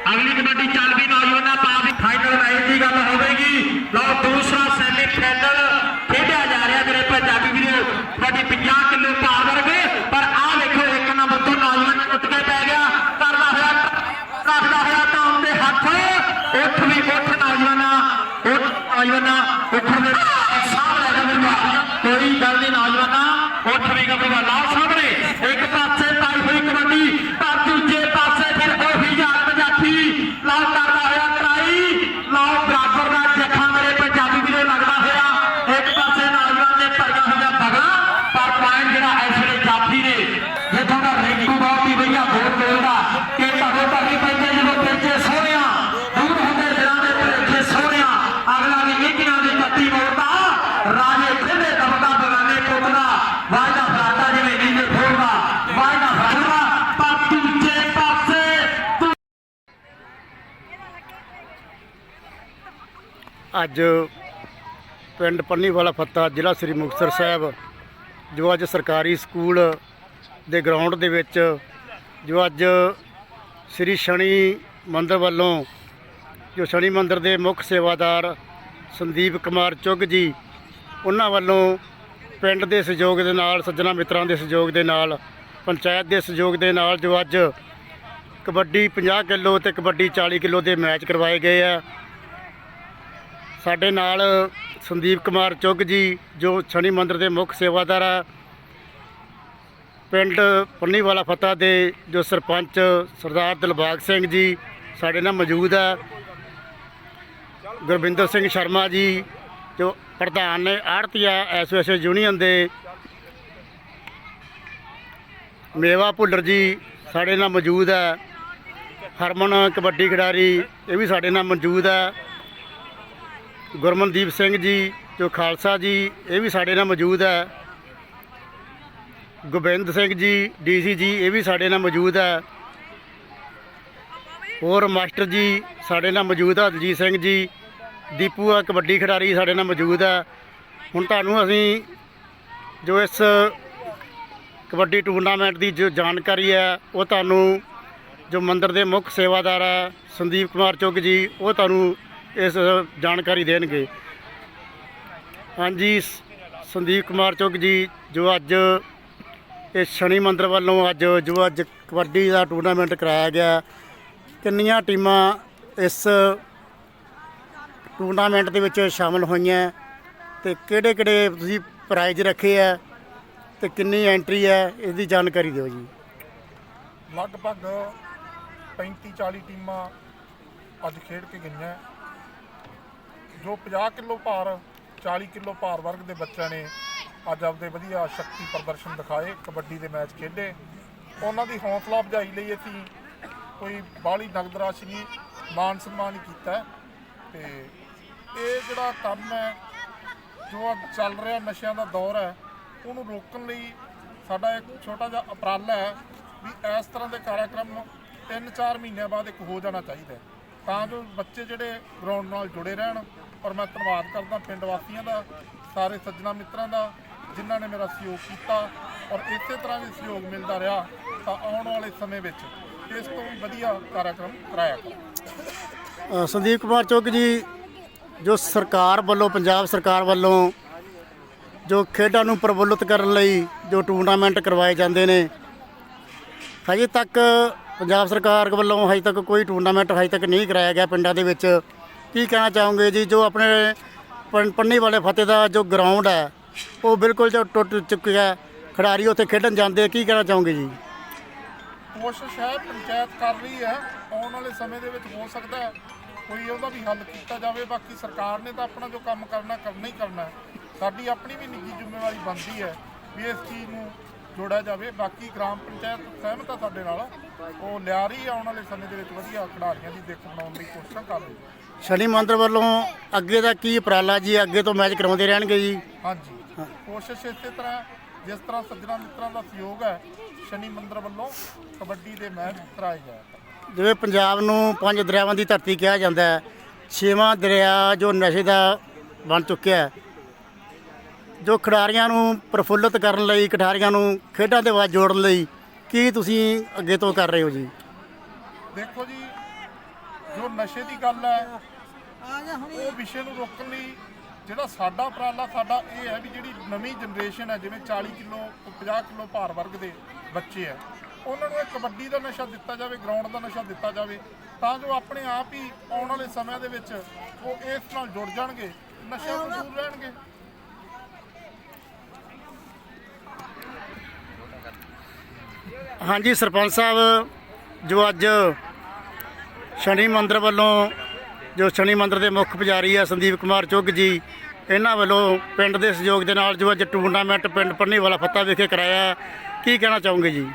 ਅਗਲੀ ਕਬੱਡੀ ਚੱਲ ਵੀ ਨੌਜਵਾਨਾਂ ਪਾ ਵੀ ਫਾਈਨਲ ਮੈਚ ਦੀ ਗੱਲ ਹੋਵੇਗੀ ਲਓ ਦੂਸਰਾ ਸੈਮੀ ਫਾਈਨਲ ਖੇਡਿਆ ਜਾ ਰਿਹਾ ਮੇਰੇ ਪੰਜਾਬੀ ਵੀਰੋ ਕਬੱਡੀ 50 ਕਿਲੋ ਭਾਰ ਵਰਗੇ ਪਰ ਆਹ ਵੇਖੋ ਇੱਕ ਨੰਬਰ ਤੋਂ ਨੌਜਵਾਨ ਟੁੱਟ ਕੇ ਪੈ ਗਿਆ ਕਰਦਾ ਹੋਇਆ ਰੱਖਦਾ ਹੋਇਆ ਤਾਂ ਦੇ ਹੱਥ ਉੱਠ ਵੀ ਉੱਠ ਨੌਜਵਾਨਾਂ ਉੱਠ ਨੌਜਵਾਨਾਂ ਉੱਠਣ ਦੇ ਸਾਹ ਲੈ ਜਾ ਕੋਈ ਗੱਲ ਨਹੀਂ ਨੌਜਵਾਨਾਂ ਉੱਠ ਵੀ ਗੱਭਰੂ ਲਾਓ ਸਾਹਮਣੇ ਇੱਕ ਪਾਸੇ ਪਾਈ ਹੋਈ ਕਬੱਡੀ ਪਰ ਦੂਜੇ ਪਾਸੇ ਫਿਰ ਉਹੀ ਯਾਰ ਮਜਾਠੀ ਲਾਓ ਕਰਦਾ ਹੋਇਆ ਟਰਾਈ ਲਾਓ ਬਰਾਬਰ ਦਾ ਜੱਫਾ ਮੇਰੇ ਪੰਜਾਬੀ ਵੀਰੇ ਲੱਗਦਾ ਹੋਇਆ ਇੱਕ ਪਾਸੇ ਨੌਜਵਾਨ ਨੇ ਭਰੀਆਂ ਹੋਈਆਂ ਬਗਲਾ ਪਰ ਪੁਆਇੰਟ ਜਿਹੜਾ ਇਸ ਵੇਲੇ ਜਾਫੀ ਨੇ ਜਿੱਥੋਂ ਦਾ ਰਿੰਕੂ ਬਹੁਤ ਹੀ ਵਧੀਆ ਗੋਲ ਖੇਡਦਾ ਕਿ ਤੁਹਾਨੂੰ ਭਾਰੀ ਪੈਂਦੇ ਜਦੋਂ ਪੇਚੇ ਸੋਹਣਿਆ ਦੂਰ ਹੁੰਦੇ ਦਿਲਾਂ ਦੇ ਭੁਲੇਖੇ ਸੋਹਣਿਆ ਅਗਲਾ ਵੀ ਇੱਕਿਆਂ ਦੀ ਕੱਤੀ ਮੋੜਦਾ ਅੱਜ ਪਿੰਡ ਪੰਨੀਵਾਲਾ ਫੱਤਾ, ਜ਼ਿਲ੍ਹਾ ਸ੍ਰੀ ਮੁਕਤਸਰ ਸਾਹਿਬ, ਜੋ ਅੱਜ ਸਰਕਾਰੀ ਸਕੂਲ ਦੇ ਗਰਾਊਂਡ ਦੇ ਵਿੱਚ, ਜੋ ਅੱਜ ਸ੍ਰੀ ਸ਼ਨੀ ਮੰਦਰ ਵੱਲੋਂ, ਜੋ ਸ਼ਨੀ ਮੰਦਰ ਦੇ ਮੁੱਖ ਸੇਵਾਦਾਰ ਸੰਦੀਪ ਕੁਮਾਰ ਚੁੱਗ ਜੀ, ਉਹਨਾਂ ਵੱਲੋਂ ਪਿੰਡ ਦੇ ਸਹਿਯੋਗ ਦੇ ਨਾਲ, ਸੱਜਣਾ ਮਿੱਤਰਾਂ ਦੇ ਸਹਿਯੋਗ ਦੇ ਨਾਲ, ਪੰਚਾਇਤ ਦੇ ਸਹਿਯੋਗ ਦੇ ਨਾਲ ਜੋ ਅੱਜ ਕਬੱਡੀ 50 ਕਿਲੋ ਤੇ ਕਬੱਡੀ 40 ਕਿਲੋ ਦੇ ਮੈਚ ਕਰਵਾਏ ਗਏ ਆ। ਸਾਡੇ ਨਾਲ ਸੰਦੀਪ ਕੁਮਾਰ ਚੁੱਗ ਜੀ, ਜੋ ਸ਼ਨੀ ਮੰਦਰ ਦੇ ਮੁੱਖ ਸੇਵਾਦਾਰ ਆ। ਪਿੰਡ ਪੰਨੀਵਾਲਾ ਫਤਿਹ ਦੇ ਜੋ ਸਰਪੰਚ ਸਰਦਾਰ ਦਿਲਬਾਗ ਸਿੰਘ ਜੀ ਸਾਡੇ ਨਾਲ ਮੌਜੂਦ ਆ। ਗੁਰਵਿੰਦਰ ਸਿੰਘ ਸ਼ਰਮਾ ਜੀ, ਜੋ ਪ੍ਰਧਾਨ ਨੇ ਆੜਤੀਆ ਐਸੋਸੀਏਸ਼ਨ ਯੂਨੀਅਨ ਦੇ। ਮੇਵਾ ਭੁੱਲਰ ਜੀ ਸਾਡੇ ਨਾਲ ਮੌਜੂਦ ਹੈ ਹਰਮਨ ਕਬੱਡੀ ਖਿਡਾਰੀ, ਇਹ ਵੀ ਸਾਡੇ ਨਾਲ ਮੌਜੂਦ ਹੈ ਗੁਰਮਨਦੀਪ ਸਿੰਘ ਜੀ, ਜੋ ਖਾਲਸਾ ਜੀ, ਇਹ ਵੀ ਸਾਡੇ ਨਾਲ ਮੌਜੂਦ ਹੈ। ਗੋਬਿੰਦ ਸਿੰਘ ਜੀ, ਡੀਸੀ ਜੀ, ਇਹ ਵੀ ਸਾਡੇ ਨਾਲ ਮੌਜੂਦ ਹੈ। ਹੋਰ ਮਾਸਟਰ ਜੀ ਸਾਡੇ ਨਾਲ ਮੌਜੂਦ ਹੈ, ਦਲਜੀਤ ਸਿੰਘ ਜੀ। ਦੀਪੂ ਆ, ਕਬੱਡੀ ਖਿਡਾਰੀ ਸਾਡੇ ਨਾਲ ਮੌਜੂਦ ਹੈ। ਹੁਣ ਤੁਹਾਨੂੰ ਅਸੀਂ ਜੋ ਇਸ ਕਬੱਡੀ ਟੂਰਨਾਮੈਂਟ ਦੀ ਜੋ ਜਾਣਕਾਰੀ ਹੈ, ਉਹ ਤੁਹਾਨੂੰ ਜੋ ਮੰਦਰ ਦੇ ਮੁੱਖ ਸੇਵਾਦਾਰ ਹੈ, ਸੰਦੀਪ ਕੁਮਾਰ ਚੁੱਗ ਜੀ, ਉਹ ਤੁਹਾਨੂੰ ਇਸ ਜਾਣਕਾਰੀ ਦੇਣਗੇ। ਹਾਂਜੀ, ਸ- ਸੰਦੀਪ ਕੁਮਾਰ ਚੁੱਗ ਜੀ, ਜੋ ਅੱਜ ਇਹ ਸ਼ਨੀ ਮੰਦਰ ਵੱਲੋਂ ਅੱਜ, ਜੋ ਅੱਜ ਕਬੱਡੀ ਦਾ ਟੂਰਨਾਮੈਂਟ ਕਰਾਇਆ ਗਿਆ। ਕਿੰਨੀਆਂ ਟੀਮਾਂ ਇਸ ਟੂਰਨਾਮੈਂਟ ਦੇ ਵਿੱਚ ਸ਼ਾਮਲ ਹੋਈਆਂ? ਤੇ ਕਿਹੜੇ ਕਿਹੜੇ ਤੁਸੀਂ ਪ੍ਰਾਈਜ਼ ਰੱਖੇ ਆ? ਤੇ ਕਿੰਨੀ ਐਂਟਰੀ ਹੈ ਇਸ ਦੀ ਜਾਣਕਾਰੀ ਦਿਓ ਜੀ। ਲਗਭਗ 35 40 ਟੀਮਾਂ ਅੱਜ ਖੇਡ ਕੇ ਗਈਆਂ। ਜੋ 50 ਕਿਲੋ ਭਾਰ 40 ਕਿਲੋ ਭਾਰ ਵਰਗ ਦੇ ਬੱਚਿਆਂ ਨੇ ਅੱਜ ਆਪਦੇ ਵਧੀਆ ਸ਼ਕਤੀ ਪ੍ਰਦਰਸ਼ਨ ਦਿਖਾਏ, ਕਬੱਡੀ ਦੇ ਮੈਚ ਖੇਡੇ ਉਹਨਾਂ ਦੀ ਹੌਸਲਾ ਅਫਜ਼ਾਈ ਲਈ ਅਸੀਂ ਕੋਈ ਬਾਹਲੀ ਨਗਦ ਰਾਸ਼ੀ ਨਹੀਂ, ਮਾਨ ਸਨਮਾਨ ਕੀਤਾ ਹੈ। ਤੇ ਇਹ ਜਿਹੜਾ ਕੰਮ ਹੈ, ਜੋ ਅੱਜ ਚੱਲ ਰਿਹਾ ਨਸ਼ਿਆਂ ਦਾ ਦੌਰ ਹੈ, ਉਹਨੂੰ ਰੋਕਣ ਲਈ ਸਾਡਾ ਇੱਕ ਛੋਟਾ ਜਿਹਾ ਉਪਰਾਲਾ ਹੈ ਵੀ ਇਸ ਤਰ੍ਹਾਂ ਦੇ ਕਾਰਜਕ੍ਰਮ 3-4 ਮਹੀਨਿਆਂ ਬਾਅਦ ਇੱਕ ਹੋ ਜਾਣਾ ਚਾਹੀਦਾ ਤਾਂ ਜੋ ਬੱਚੇ ਜਿਹੜੇ ਗਰਾਊਂਡ ਨਾਲ ਜੁੜੇ ਰਹਿਣ ਔਰ ਮੈਂ ਧੰਨਵਾਦ ਕਰਦਾ ਪਿੰਡ ਵਾਸੀਆਂ ਦਾ, ਸਾਰੇ ਸੱਜਣਾ ਮਿੱਤਰਾਂ ਦਾ, ਜਿਨ੍ਹਾਂ ਨੇ ਮੇਰਾ ਸਹਿਯੋਗ ਕੀਤਾ ਔਰ ਇਸੇ ਤਰ੍ਹਾਂ ਵੀ ਸਹਿਯੋਗ ਮਿਲਦਾ ਰਿਹਾ ਤਾਂ ਆਉਣ ਵਾਲੇ ਸਮੇਂ ਵਿੱਚ ਇਸ ਤੋਂ ਵਧੀਆ ਕਾਰਜਕ੍ਰਮ ਕਰਾਇਆ ਕਰਾਂ ਸੰਦੀਪ ਕੁਮਾਰ ਚੁੱਗ ਜੀ, ਜੋ ਸਰਕਾਰ ਵੱਲੋਂ, ਪੰਜਾਬ ਸਰਕਾਰ ਵੱਲੋਂ ਜੋ ਖੇਡਾਂ ਨੂੰ ਪ੍ਰਫੁੱਲਤ ਕਰਨ ਲਈ ਜੋ ਟੂਰਨਾਮੈਂਟ ਕਰਵਾਏ ਜਾਂਦੇ ਨੇ, ਹਜੇ ਤੱਕ ਪੰਜਾਬ ਸਰਕਾਰ ਵੱਲੋਂ ਹਜੇ ਤੱਕ ਕੋਈ ਟੂਰਨਾਮੈਂਟ ਹਜੇ ਤੱਕ ਨਹੀਂ ਕਰਾਇਆ ਗਿਆ ਪਿੰਡਾਂ ਦੇ ਵਿੱਚ। ਕੀ ਕਹਿਣਾ ਚਾਹੋਗੇ ਜੀ? ਜੋ ਆਪਣੇ ਪੰ- ਪੰਨੀ ਵਾਲੇ ਫਤਿਹ ਦਾ ਜੋ ਗਰਾਊਂਡ ਹੈ, ਉਹ ਬਿਲਕੁਲ ਜੋ ਟੁੱਟ ਚੁੱਕਿਆ ਹੈ, ਖਿਡਾਰੀ ਉੱਥੇ ਖੇਡਣ ਜਾਂਦੇ ਕੀ ਕਹਿਣਾ ਚਾਹੋਗੇ ਜੀ? ਕੋਸ਼ਿਸ਼ ਹੈ, ਪੰਚਾਇਤ ਕਰ ਰਹੀ ਹੈ, ਆਉਣ ਵਾਲੇ ਸਮੇਂ ਦੇ ਵਿੱਚ ਹੋ ਸਕਦਾ ਹੈ, ਕੋਈ ਉਹਦਾ ਵੀ ਹੱਲ ਕੀਤਾ ਜਾਵੇ, ਬਾਕੀ ਸਰਕਾਰ ਨੇ ਤਾਂ ਆਪਣਾ ਜੋ ਕੰਮ ਕਰਨਾ ਕਰਨਾ ਹੀ ਕਰਨਾ ਹੈ। ਸਾਡੀ ਆਪਣੀ ਵੀ ਨਿੱਜੀ ਜ਼ਿੰਮੇਵਾਰੀ ਬਣਦੀ ਹੈ, ਵੀ ਇਸ ਚੀਜ਼ ਨੂੰ ਜੋੜਿਆ ਜਾਵੇ, ਬਾਕੀ ਗ੍ਰਾਮ ਪੰਚਾਇਤ ਸਹਿਮਤ ਆ ਸਾਡੇ ਨਾਲ। ਉਹ ਲਿਆ ਰਹੀ ਹੈ ਆਉਣ ਵਾਲੇ ਸਮੇਂ ਦੇ ਵਿੱਚ ਵਧੀਆ ਖਿਡਾਰੀਆਂ ਦੀ ਦਿੱਖ ਬਣਾਉਣ ਦੀ ਕੋਸ਼ਿਸ਼ਾਂ ਕਰ ਰਹੀ ਹੈ ਸ਼ਨੀ ਮੰਦਰ ਵੱਲੋਂ ਅੱਗੇ ਦਾ ਕੀ ਉਪਰਾਲਾ ਜੀ? ਅੱਗੇ ਤੋਂ ਮੈਚ ਕਰਾਉਂਦੇ ਰਹਿਣਗੇ ਜੀ? ਹਾਂਜੀ। ਕੋਸ਼ਿਸ਼ ਇਸੇ ਤਰ੍ਹਾਂ ਜਿਸ ਤਰ੍ਹਾਂ ਸੱਜਣਾ ਮਿੱਤਰਾਂ ਦਾ ਸਹਿਯੋਗ ਹੈ ਸ਼ਨੀ ਮੰਦਰ ਵੱਲੋਂ ਕਬੱਡੀ ਦੇ ਮੈਚ ਕਰਾਏ ਕਰਨ। ਜਿਵੇਂ ਪੰਜਾਬ ਨੂੰ ਪੰਜ ਦਰਿਆਵਾਂ ਦੀ ਧਰਤੀ ਕਿਹਾ ਜਾਂਦਾ ਹੈ ਛੇਵਾਂ ਦਰਿਆ ਜੋ ਨਸ਼ੇ ਦਾ ਬਣ ਚੁੱਕਿਆ ਹੈ ਜੋ ਖਿਡਾਰੀਆਂ ਨੂੰ ਪ੍ਰਫੁੱਲਤ ਕਰਨ ਲਈ ਖਿਡਾਰੀਆਂ ਨੂੰ ਖੇਡਾਂ ਦੇ ਵੱਲ ਜੋੜਨ ਲਈ ਕੀ ਤੁਸੀਂ ਅੱਗੇ ਤੋਂ ਕਰ ਰਹੇ ਹੋ ਜੀ? ਦੇਖੋ ਜੀ, ਜੋ ਨਸ਼ੇ ਦੀ ਗੱਲ ਹੈ, ਉਹ ਵਿਸ਼ੇ ਨੂੰ ਰੋਕਣ ਲਈ ਜਿਹੜਾ ਸਾਡਾ ਉਪਰਾਲਾ, ਸਾਡਾ ਇਹ ਹੈ ਵੀ ਜਿਹੜੀ ਨਵੀਂ ਜਨਰੇਸ਼ਨ ਹੈ, ਜਿਵੇਂ 40 ਕਿਲੋ 50 ਕਿਲੋ ਭਾਰ ਵਰਗ ਦੇ ਬੱਚੇ ਹੈ, ਉਹਨਾਂ ਨੂੰ ਇਹ ਕਬੱਡੀ ਦਾ ਨਸ਼ਾ ਦਿੱਤਾ ਜਾਵੇ ਗਰਾਊਂਡ ਦਾ ਨਸ਼ਾ ਦਿੱਤਾ ਜਾਵੇ, ਤਾਂ ਜੋ ਆਪਣੇ ਆਪ ਹੀ ਆਉਣ ਵਾਲੇ ਸਮਿਆਂ ਦੇ ਵਿੱਚ ਉਹ ਇਸ ਨਾਲ ਜੁੜ ਜਾਣਗੇ, ਨਸ਼ਿਆਂ ਤੋਂ ਦੂਰ ਰਹਿਣਗੇ। ਹਾਂਜੀ, ਸਰਪੰਚ ਸਾਹਿਬ, ਜੋ ਅੱਜ ਸ਼ਨੀ ਮੰਦਰ ਵੱਲੋਂ, ਜੋ ਸ਼ਨੀ ਮੰਦਰ ਦੇ ਮੁੱਖ ਪੁਜਾਰੀ ਆ ਸੰਦੀਪ ਕੁਮਾਰ ਚੁੱਗ ਜੀ, ਇਹਨਾਂ ਵੱਲੋਂ ਪਿੰਡ ਦੇ ਸਹਿਯੋਗ ਦੇ ਨਾਲ ਜੋ ਅੱਜ ਟੂਰਨਾਮੈਂਟ ਪਿੰਡ ਪੰਨੀ ਵਾਲਾ ਫੱਤਾ ਵਿਖੇ ਕਰਾਇਆ, ਕੀ ਕਹਿਣਾ ਚਾਹੋਗੇ ਜੀ?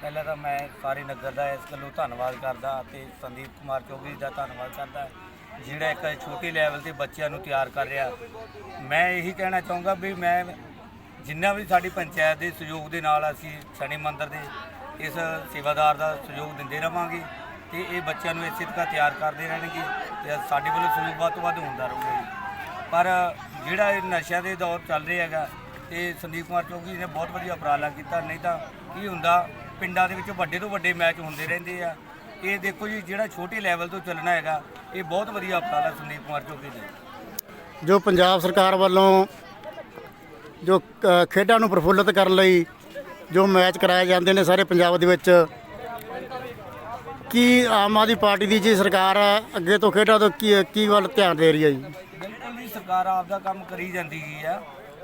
ਪਹਿਲਾਂ ਤਾਂ ਮੈਂ ਸਾਰੇ ਨਗਰ ਦਾ ਇਸ ਗੱਲੋਂ ਧੰਨਵਾਦ ਕਰਦਾ ਤੇ ਸੰਦੀਪ ਕੁਮਾਰ ਚੌਧਰੀ ਦਾ ਧੰਨਵਾਦ ਕਰਦਾ, ਜਿਹੜਾ ਇੱਕ ਛੋਟੀ ਲੈਵਲ ਤੇ ਬੱਚਿਆਂ ਨੂੰ ਤਿਆਰ ਕਰ ਰਿਹਾ। ਮੈਂ ਇਹੀ ਕਹਿਣਾ ਚਾਹੂੰਗਾ ਵੀ ਮੈਂ ਜਿੰਨਾ ਵੀ ਸਾਡੀ ਪੰਚਾਇਤ ਦੇ ਸਹਿਯੋਗ ਦੇ ਨਾਲ ਅਸੀਂ ਸ਼ਨੀ ਮੰਦਰ ਦੇ ਇਸ ਸੇਵਾਦਾਰ ਦਾ ਸਹਿਯੋਗ ਦਿੰਦੇ ਰਵਾਂਗੇ ਤੇ ਇਹ ਬੱਚਿਆਂ ਨੂੰ ਇਸੇ ਤਰ੍ਹਾਂ ਤਿਆਰ ਕਰਦੇ ਰਹਿਣਗੇ ਤੇ ਸਾਡੇ ਵੱਲੋਂ ਸਹਿਯੋਗ ਵੱਧ ਤੋਂ ਵੱਧ ਹੁੰਦਾ ਰਹੂਗਾ ਜੀ। ਪਰ ਜਿਹੜਾ ਇਹ ਨਸ਼ਿਆਂ ਦੇ ਦੌਰ ਚੱਲ ਰਿਹਾ ਹੈਗਾ ਤੇ ਸੰਦੀਪ ਕੁਮਾਰ ਚੌਧਰੀ ਨੇ ਬਹੁਤ ਵਧੀਆ ਉਪਰਾਲਾ ਕੀਤਾ, ਨਹੀਂ ਤਾਂ ਕੀ ਹੁੰਦਾ, ਪਿੰਡਾਂ ਦੇ ਵਿੱਚ ਵੱਡੇ ਤੋਂ ਵੱਡੇ ਮੈਚ ਹੁੰਦੇ ਰਹਿੰਦੇ ਆ। ਇਹ ਦੇਖੋ ਜੀ, ਜਿਹੜਾ ਛੋਟੇ ਲੈਵਲ ਤੋਂ ਚੱਲਣਾ ਹੈਗਾ, ਇਹ ਬਹੁਤ ਵਧੀਆ ਉਪਰਾਲਾ ਸੰਦੀਪ ਕੁਮਾਰ ਚੌਧਰੀ ਦਾ ਜੋ ਪੰਜਾਬ ਸਰਕਾਰ ਵੱਲੋਂ ਜੋ ਖੇਡਾਂ ਨੂੰ ਪ੍ਰਫੁੱਲਤ ਕਰਨ ਲਈ ਜੋ ਮੈਚ ਕਰਾਏ ਜਾਂਦੇ ਨੇ ਸਾਰੇ ਪੰਜਾਬ ਦੇ ਵਿੱਚ। ਕੀ ਆਮ ਆਦਮੀ ਪਾਰਟੀ ਦੀ ਜੀ ਸਰਕਾਰ ਆ, ਅੱਗੇ ਤੋਂ ਖੇਡਾਂ ਤੋਂ ਕੀ ਕੀ ਵੱਲ ਧਿਆਨ ਦੇ ਰਹੀ ਹੈ ਜੀ? ਬਿਲਕੁਲ ਜੀ ਸਰਕਾਰ ਆਪਦਾ ਕੰਮ ਕਰੀ ਜਾਂਦੀ ਗਈ ਆ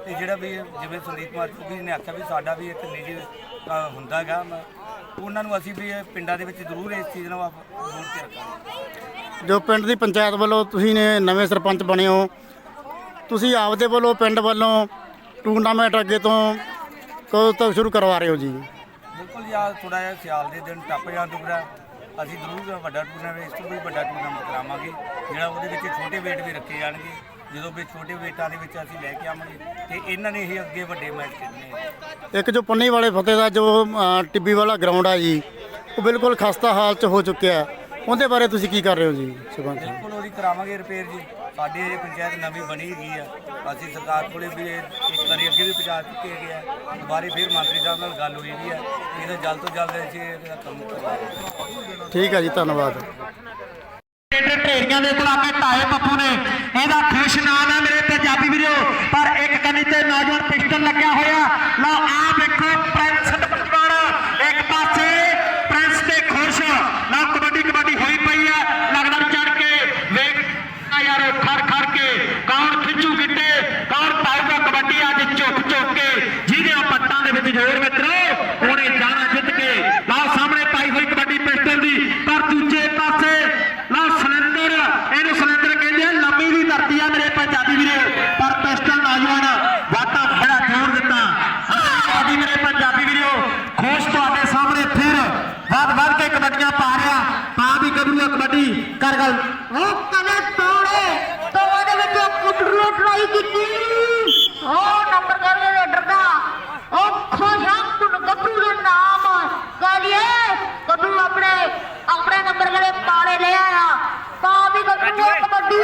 ਤੇ ਜਿਹੜਾ ਵੀ ਜਿਵੇਂ ਸੰਦੀਪ ਕੁਮਾਰ ਚੌਧਰੀ ਨੇ ਆਖਿਆ ਵੀ ਸਾਡਾ ਵੀ ਇੱਕ ਨਿੱਜੀ ਅ, ਹੁੰਦਾ ਹੈਗਾ ਮ- ਉਹਨਾਂ ਨੂੰ ਅਸੀਂ ਵੀ ਇਹ ਪਿੰਡਾਂ ਦੇ ਵਿੱਚ ਜ਼ਰੂਰ ਇਸ ਚੀਜ਼ ਨੂੰ ਆਪ ਜ਼ੋਰ ਤੇ ਰੱਖਾਂਗੇ। ਜੋ ਪਿੰਡ ਦੀ ਪੰਚਾਇਤ ਵੱਲੋਂ ਤੁਸੀਂ ਨੇ ਨਵੇਂ ਸਰਪੰਚ ਬਣੇ ਹੋ ਤੁਸੀਂ ਆਪਦੇ ਵੱਲੋਂ ਪਿੰਡ ਵੱਲੋਂ ਟੂਰਨਾਮੈਂਟ ਅੱਗੇ ਤੋਂ ਕਦੋਂ ਤੱਕ ਸ਼ੁਰੂ ਕਰਵਾ ਰਹੇ ਹੋ ਜੀ ਬਿਲਕੁਲ ਯਾਰ ਥੋੜਾ ਜਿਹਾ ਸਿਆਲ ਦੇ ਦਿਨ ਟੱਪ ਤੋਂ ਪਹਿਲਾਂ ਅਸੀਂ ਜ਼ਰੂਰ ਵੱਡਾ ਟੂਰਨਾਮੈਂਟ ਇਸ ਤੋਂ ਵੀ ਵੱਡਾ ਟੂਰਨਾਮੈਂਟ ਕਰਾਵਾਂਗੇ ਜਿਹੜਾ ਉਹਦੇ ਵਿੱਚ ਛੋਟੇ ਵੇਟ ਵੀ ਰੱਖੇ ਜਾਣਗੇ ਜਦੋਂ ਵੀ ਛੋਟੇ ਵੇਟਾਂ ਦੇ ਵਿੱਚ ਅਸੀਂ ਲੈ ਕੇ ਆਵਾਂਗੇ ਤੇ ਇਹਨਾਂ ਨੇ ਹੀ ਅੱਗੇ ਵੱਡੇ ਮੈਚ ਖੇਡਣੇ ਇੱਕ ਜੋ ਪੰਨੀ ਵਾਲੇ ਫਤਿਹ ਦਾ ਜੋ ਟਿੱਬੀ ਵਾਲਾ ਗਰਾਊਂਡ ਆ ਜੀ ਉਹ ਬਿਲਕੁਲ ਖਸਤਾ ਹਾਲ ਚ ਹੋ ਚੁੱਕਿਆ ਹੈ। ਉਹਦੇ ਬਾਰੇ ਤੁਸੀਂ ਕੀ ਕਰ ਰਹੇ ਹੋ ਜੀ ਸਰਪੰਚ ਸਾਹਿਬ? ਬਿਲਕੁਲ ਉਹਦੀ ਕਰਾਵਾਂਗੇ ਰਿਪੇਅਰ ਜੀ। ਸਾਡੇ ਇਹ ਪੰਚਾਇਤ ਨਵੀਂ ਬਣੀ ਹੈਗੀ ਆ ਅਸੀਂ ਸਰਕਾਰ ਕੋਲੇ ਵੀ ਇਹ ਇੱਕ ਵਾਰੀ ਅੱਗੇ ਵੀ ਪਹੁੰਚਾ ਚੁੱਕੇ ਹੈਗੇ ਆ। ਦੁਬਾਰੇ ਫਿਰ ਮੰਤਰੀ ਸਾਹਿਬ ਨਾਲ ਗੱਲ ਹੋਈ ਵੀ ਆ ਇਹਦਾ ਜਲਦ ਤੋਂ ਜਲਦ ਅਸੀਂ ਇਹਦਾ ਕੰਮ ਕਰਵਾਵਾਂਗੇ ਠੀਕ ਹੈ ਜੀ ਧੰਨਵਾਦ। ਢੇਰੀਆਂ ਦੇ ਇਲਾਕੇ ਢਾਏ ਪੱਪੂ ਨੇ। ਇਹਦਾ ਖੁਸ਼ ਨਾਮ ਹੈ ਮੇਰੇ ਪੰਜਾਬੀ ਵੀਰੋ। ਪਰ ਇੱਕ ਕੰਨੀ ਤੇ ਨੌਜਵਾਨ ਪਿਸਟਲ ਲੱਗਿਆ ਹੋਇਆ। ਲਓ ਆ ਵੇਖੋ ਪ੍ਰਿੰਸ ਟਪਾਣਾ ਇੱਕ ਪਾਸੇ ਪ੍ਰਿੰਸ ਤੇ ਖੁਸ਼ ਲਓ ਕਬੱਡੀ ਕਬੱਡੀ ਹੋਈ ਪਈ ਹੈ ਲੱਗਦਾ ਚੜ ਕੇ ਵੇਖ ਆ ਯਾਰ ਖੜ ਖੜ ਕੇ ਕੌਣ ਖਿੱਚੂ ਗਿੱਟੇ ਕੌਣ ਪਾਊਗਾ ਕਬੱਡੀ ਅੱਜ ਝੁਕ ਝੁਕ ਕੇ ਜਿਹਦੇ ਪੱਟਾਂ ਦੇ ਵਿੱਚ ਜ਼ੋਰ ਮਿੱਤਰੋ ਉਹਨੇ ਜਾਣਾ ਜਿੱਤ ਕੇ ਲਓ ਸਾਹਮਣੇ ਪਾਈ ਹੋਈ ਕਬੱਡੀ ਪਿਸਟਲ ਦੀ ਪਰ ਦੂਜੇ ਪਾਸੇ ਲਓ ਸਿਲੰਡਰ ਇਹਨੂੰ ਸਿਲੰਡਰ ਕਹਿੰਦੇ ਆ ਲੰਮੀ ਦੀ ਧਰਤੀ ਆ ਮੇਰੇ ਪੰਜਾਬੀ ਵੀਰੇ ਪਰ ਪਿਸਟਲ ਨੌਜਵਾਨ ਵਾਟਾ ਬੜਾ ਜ਼ੋਰ ਦਿੱਤਾ ਆਦੀ ਮੇਰੇ ਪੰਜਾਬੀ ਵੀਰੋ ਖੁਸ਼ ਤੁਹਾਡੇ ਸਾਹਮਣੇ ਫਿਰ ਵੱਧ ਵੱਧ ਕੇ ਕਬੱਡੀਆਂ ਪਾ ਰਿਹਾ ਪਾ ਵੀ ਗੱਭਰੂ ਕਬੱਡੀ ਕਰ ਗੱਲ ਉਹ ਕਨੇ ਤੋੜੇ ਤੋੜੇ ਦੇ ਵਿੱਚ ਕੁੱਟਰੂ ਟਰਾਈ ਕੀਤੀ ਉਹ ਨੰਬਰ ਕਰ ਲੈ ਰੇਡਰ ਦਾ ਉਹ ਖੋਸ਼ਾਂ ਕੁਣ ਗੱਭਰੂ ਦਾ ਨਾਮ ਕਰੀਏ ਗੱਭਰੂ ਆਪਣੇ ਆਪਣੇ ਨੰਬਰ ਕਰੇ ਪਾਲੇ ਲੈ ਆਇਆ ਤਾਂ ਵੀ ਗੱਭਰੂ ਉਹ ਕਬੱਡੀ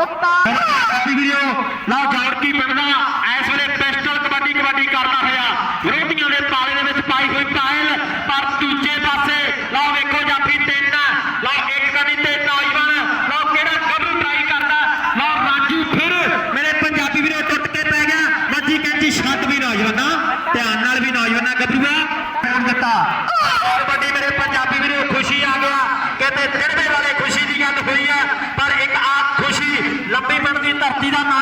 ਉਹ ਤਾਂ ਪੰਜਾਬੀ ਵੀਰੋ ਲਓ ਜਾੜਕੀ ਪਿੰਡ ਦਾ ਇਸ ਵੇਲੇ ਪਿਸਟਲ ਕਬੱਡੀ ਕਬੱਡੀ ਕਰਦਾ ਹੋਇਆ ਵਿਰੋਧੀਆਂ ਦੇ ਪਾਲੇ ਦੇ ਵਿੱਚ ਪਾਈ ਹੋਈ ਪਾਇਲ ਪਰ ਦੂਜੇ ਪਾਸੇ ਲਓ ਵੇਖੋ ਜਾਫੀ ਤਿੰਨ ਲਓ ਇੱਕ ਕਦੀ ਤੇ ਨੌਜਵਾਨ ਲਓ ਕਿਹੜਾ ਗੱਭਰੂ ਟਰਾਈ ਕਰਦਾ ਲਓ ਰਾਜੂ ਫਿਰ ਮੇਰੇ ਪੰਜਾਬੀ ਵੀਰੋ ਟੁੱਟ ਕੇ ਪੈ ਗਿਆ ਮੱਜੀ ਕਹਿੰਦੀ ਛੱਡ ਵੀ ਨੌਜਵਾਨਾ ਧਿਆਨ ਨਾਲ ਵੀ ਨੌਜਵਾਨਾ ਗੱਭਰੂਆ ਫੋਨ ਦਿੱਤਾ ਕਬੱਡੀ ਮੇਰੇ ਪੰਜਾਬੀ ਵੀਰੋ ਖੁਸ਼ੀ ਆ ਗਿਆ ਕਹਿੰਦੇ ਚੜ੍ਹਦੇ ਵਾਲੇ ਖੁਸ਼ੀ ਦੀ ਗੱਲ ਹੋਈ ਆ ਪਰ ਇੱਕ ਆ ਖੁਸ਼ੀ ਲੰਬੀ ਪਿੰਡ ਦੀ ਧਰਤੀ ਦਾ ਨਾਂ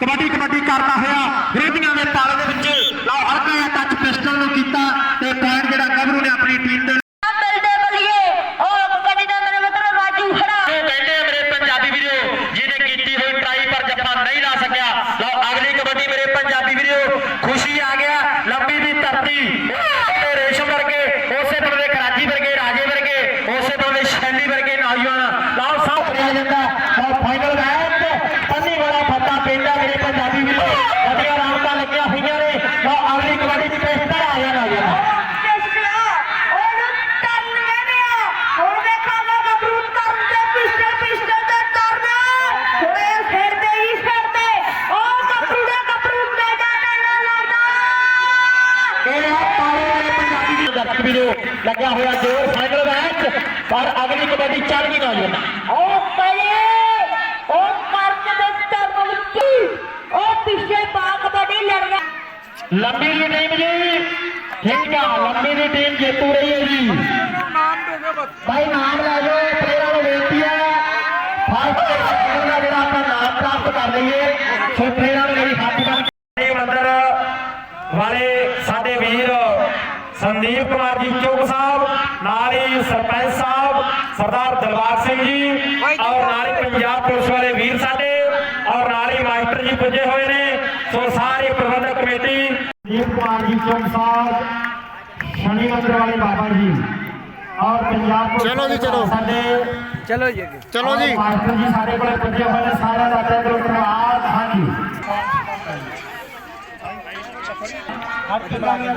ਕਬੱਡੀ ਕਬੱਡੀ ਕਰਦਾ ਹੋਇਆ ਵਿਰੋਧੀਆਂ ਦੇ ਤਾਲੇ ਦੇ ਵਿੱਚ ਲਓ ਹਲਕਾ ਜਿਹਾ ਟੱਚ ਪਿਸਟਲ ਨੂੰ ਕੀਤਾ ਤੇ ਪੁਆਇੰਟ ਜਿਹੜਾ ਗੱਭਰੂ ਨੇ ਆਪਣੀ ਟੀਮ ਦੇ ਮਿਲਦੇ ਬਲੀਏ ਉਹ ਕਬੱਡੀ ਦਾ ਮੇਰੇ ਮਤਲਬ ਰਾਜੂ ਖੜਾ ਉਹ ਕਹਿੰਦੇ ਆ ਮੇਰੇ ਪੰਜਾਬੀ ਵੀਰੋ ਜਿਹਨੇ ਕੀਤੀ ਹੋਈ ਟਰਾਈ ਪਰ ਜੱਫਾ ਨਹੀਂ ਲਾ ਸਕਿਆ ਲਓ ਅਗਲੀ ਕਬੱਡੀ ਮੇਰੇ ਪੰਜਾਬੀ ਵੀਰੋ ਖੁਸ਼ੀ ਆ ਗਿਆ ਲੰਬੀ ਦੀ ਧਰਤੀ ਤੇ ਰੇਸ਼ਮ ਵਰਗੇ ਉਸੇ ਤਰ੍ਹਾਂ ਦੇ ਕਰਾਚੀ ਵਰਗੇ ਰਾਜੇ ਵਰਗੇ ਉਸੇ ਤਰ੍ਹਾਂ ਦੇ ਸ਼ੈਲੀ ਵਰਗੇ ਨੌਜਵਾਨ ਲਓ ਸਭ ਕਰਿਆ ਜਾਂਦਾ ਲਓ ਫਾਈਨਲ ਮੈਚ ਪੰਨੀ ਵਾਲਾ ਫੱਟਾ ਪੈਂਦਾ ਮੇਰੇ ਪੰਜਾਬੀ ਵੀਰੋ ਵਧੀਆ ਰੌਣਕਾਂ ਲੱਗੀਆਂ ਹੋਈਆਂ ਨੇ ਲਓ ਅਗਲੀ ਕਬੱਡੀ ਦੀ ਪੇਸ਼ਕਸ਼ ਆ ਗਿਆ ਨੌਜਵਾਨ ਕਿਸਲਾ ਉਹਨੂੰ ਤਰਨ ਕਹਿੰਦੇ ਆ ਹੁਣ ਦੇਖਾਂਗਾ ਗੱਭਰੂ ਤਰਨ ਦੇ ਪਿੱਛੇ ਪਿੱਛੇ ਤੇ ਤਰਨ ਹੁਣੇ ਸਿਰ ਤੇ ਹੀ ਸਿਰ ਤੇ ਉਹ ਗੱਭਰੂ ਦੇ ਗੱਭਰੂ ਮੈਦਾਨ ਤੇ ਲੱਗਦਾ ਇਹ ਆ ਪਾਲੇ ਵਾਲੇ ਪੰਜਾਬੀ ਦੀ ਦਰਸ਼ਕ ਵੀਰੋ ਲੱਗਿਆ ਹੋਇਆ ਜੋਰ ਫਾਈਨਲ ਮੈਚ ਪਰ ਅਗਲੀ ਕਬੱਡੀ ਚੱਲ ਗਈ ਨੌਜਵਾਨ ਉਹ ਪਏ ਉਹ ਕਰਨ ਦੇ ਤਰਨ ਵਿੱਚ ਉਹ ਪਿੱਛੇ ਪਾ ਕਬੱਡੀ ਲੜ ਰਿਹਾ ਲੰਬੀ ਦੀ ਟੀਮ ਜੀ ਠੀਕ ਆ ਲੰਬੀ ਦੀ ਟੀਮ ਜੇਤੂ ਰਹੀ ਹੈ ਜੀ ਭਾਈ ਨਾਮ ਲੈ ਜਾਓ ਪਲੇਅਰਾਂ ਨੂੰ ਬੇਨਤੀ ਹੈ ਫਸਟ ਤੇ ਸੈਕੰਡ ਦਾ ਜਿਹੜਾ ਆਪਾਂ ਨਾਮ ਪ੍ਰਾਪਤ ਕਰ ਲਈਏ ਸੋ ਪਲੇਅਰਾਂ ਨੂੰ ਮੇਰੀ ਹੱਥ ਬੰਨ ਮੰਦਰ ਵਾਲੇ ਸਾਡੇ ਵੀਰ ਸੰਦੀਪ ਕੁਮਾਰ ਜੀ ਚੋਕ ਸਾਹਿਬ ਨਾਲ ਹੀ ਸਰਪੰਚ ਸਾਹਿਬ ਸਰਦਾਰ ਦਿਲਬਾਗ ਸਿੰਘ ਜੀ ਔਰ ਨਾਲ ਹੀ ਪੰਜਾਬ ਪੁਲਿਸ ਵਾਲੇ ਵੀਰ ਸਾਡੇ ਔਰ ਨਾਲ ਹੀ ਮਾਸਟਰ ਜੀ ਪੁੱਜੇ ਹੋਏ ਨੇ ਸੋ ਸਾਰੀ ਪ੍ਰਬੰਧਕ ਕਮੇਟੀ ਸੰਦੀਪ ਕੁਮਾਰ ਜੀ ਚੋਕ ਸਾਹਿਬ ਸ਼ਨੀ ਮੰਦਰ ਵਾਲੇ ਬਾਬਾ ਜੀ ਔਰ ਪੰਜਾਬ ਪੁਲਿਸ ਚਲੋ ਜੀ, ਚਲੋ। ਸਾਡੇ ਚਲੋ ਜੀ ਅੱਗੇ ਚਲੋ ਜੀ ਮਾਸਟਰ ਜੀ ਸਾਡੇ ਕੋਲ ਪੁੱਜੇ ਹੋਏ ਨੇ ਸਾਰਿਆਂ ਦਾ ਤਹਿ ਦਿਲੋਂ ਧੰਨਵਾਦ ਹਾਂਜੀ ਹੱਥ ਲਾ ਕੇ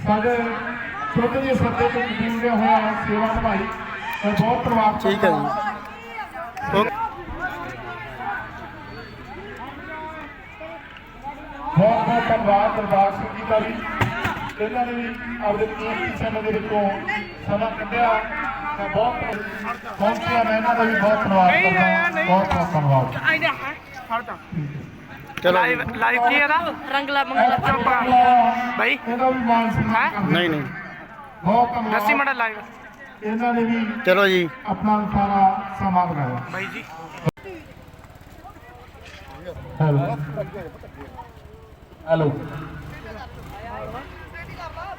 ਸਭ ਛੋਟੇ ਜਿਹੇ ਸੱਦੇ ਤੋਂ ਜੁੜੇ ਹੋਇਆ ਸੇਵਾ ਨਿਭਾਈ ਮੈਂ ਬਹੁਤ ਧੰਨਵਾਦ ਠੀਕ ਹੈ ਜੀ ਬਹੁਤ ਬਹੁਤ ਧੰਨਵਾਦ ਦਰਬਾਰ ਸਿੰਘ ਜੀ ਦਾ ਵੀ ਇਹਨਾਂ ਨੇ ਵੀ ਆਪਣੇ ਕੀਮਤੀ ਸਮੇਂ ਦੇ ਵਿੱਚੋਂ ਸਮਾਂ ਕੱਢਿਆ। ਮੈਂ ਬਹੁਤ ਪਹੁੰਚਿਆ ਮੈਂ ਇਹਨਾਂ ਦਾ ਵੀ ਬਹੁਤ ਧੰਨਵਾਦ ਕਰਦਾ ਬਹੁਤ ਬਹੁਤ ਧੰਨਵਾਦ। ਆਈਦਾ ਚਲੋ ਲਾਈਵ ਲਾਈਵ ਕੀ ਇਹਦਾ? ਰੰਗਲਾ ਮੰਗਲਾ ਬਾਈ। ਇਹਦਾ ਵੀ ਮਾਨ ਸਨਮਾਨ। ਨਹੀਂ ਨਹੀਂ। ਬਹੁਤ ਧੰਨਵਾਦ। ਦੱਸੀ ਮੜਾ ਲਾਈਵ ਇਹਨਾਂ ਨੇ ਵੀ ਚਲੋ ਜੀ। ਆਪਣਾ ਸਾਰਾ ਸਮਾਂ ਬਣਾਇਆ। ਬਾਈ ਜੀ। ਹੈਲੋ। ਹੈਲੋ।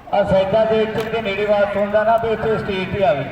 ਆ ਸੈਦਾ ਦੇ ਇੱਕ ਦੇ ਨੇੜੇ ਬਾਤ ਹੁੰਦਾ ਨਾ ਵੀ ਇੱਥੇ ਸਟੇਜ ਤੇ ਆਵੇ